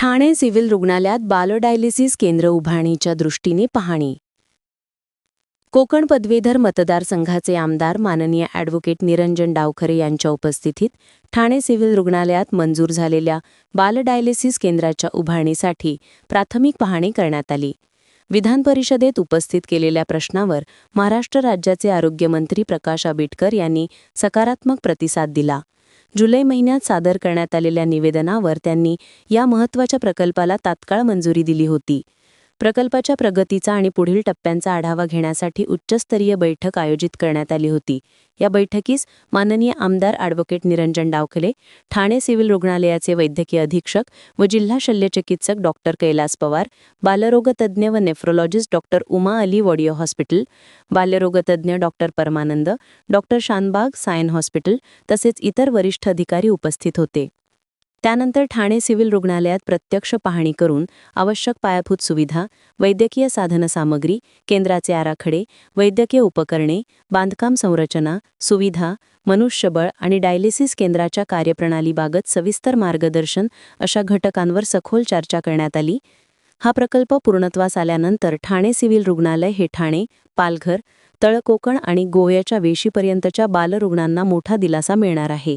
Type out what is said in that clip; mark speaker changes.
Speaker 1: Thane civil रुग्णालयात बालडायलिसिस केंद्र उभारणीच्या दृष्टीने पाहणी. कोकण पदवीधर मतदारसंघाचे आमदार माननीय ॲडव्होकेट निरंजन डावखरे यांच्या उपस्थितीत ठाणे सिव्हिल रुग्णालयात मंजूर झालेल्या बालडायलिसिस केंद्राच्या उभारणीसाठी प्राथमिक पाहणी करण्यात आली. विधान परिषदेत उपस्थित केलेल्या प्रश्नावर महाराष्ट्र राज्याचे आरोग्यमंत्री प्रकाश आंबेडकर यांनी सकारात्मक प्रतिसाद दिला. जुलै महिन्यात सादर करण्यात आलेल्या निवेदनावर त्यांनी या महत्त्वाच्या प्रकल्पाला तात्काळ मंजुरी दिली होती. प्रकल्पाच्या प्रगतीचा आणि पुढील टप्प्यांचा आढावा घेण्यासाठी उच्चस्तरीय बैठक आयोजित करण्यात आली होती. या बैठकीस माननीय आमदार ॲडव्होकेट निरंजन डावखले ठाणे सिव्हिल रुग्णालयाचे वैद्यकीय अधीक्षक व जिल्हा शल्यचिकित्सक डॉक्टर कैलास पवार बालरोगतज्ञ व nephrologist doctor Uma Ali Wadia hospital बाल्यरोगतज्ञ doctor Paramanand doctor Shanbag Sion hospital तसेच इतर वरिष्ठ अधिकारी उपस्थित होते. त्यानंतर ठाणे सिव्हिल रुग्णालयात प्रत्यक्ष पाहणी करून आवश्यक पायाभूत सुविधा वैद्यकीय साधनसामग्री केंद्राचे आराखडे वैद्यकीय उपकरणे बांधकाम संरचना सुविधा मनुष्यबळ आणि डायलिसिस केंद्राच्या कार्यप्रणालीबाबत सविस्तर मार्गदर्शन अशा घटकांवर सखोल चर्चा करण्यात आली. हा प्रकल्प पूर्णत्वास आल्यानंतर ठाणे सिव्हिल रुग्णालय हे ठाणे पालघर तळकोकण आणि गोव्याच्या वेशीपर्यंतच्या बालरुग्णांना मोठा दिलासा मिळणार आहे.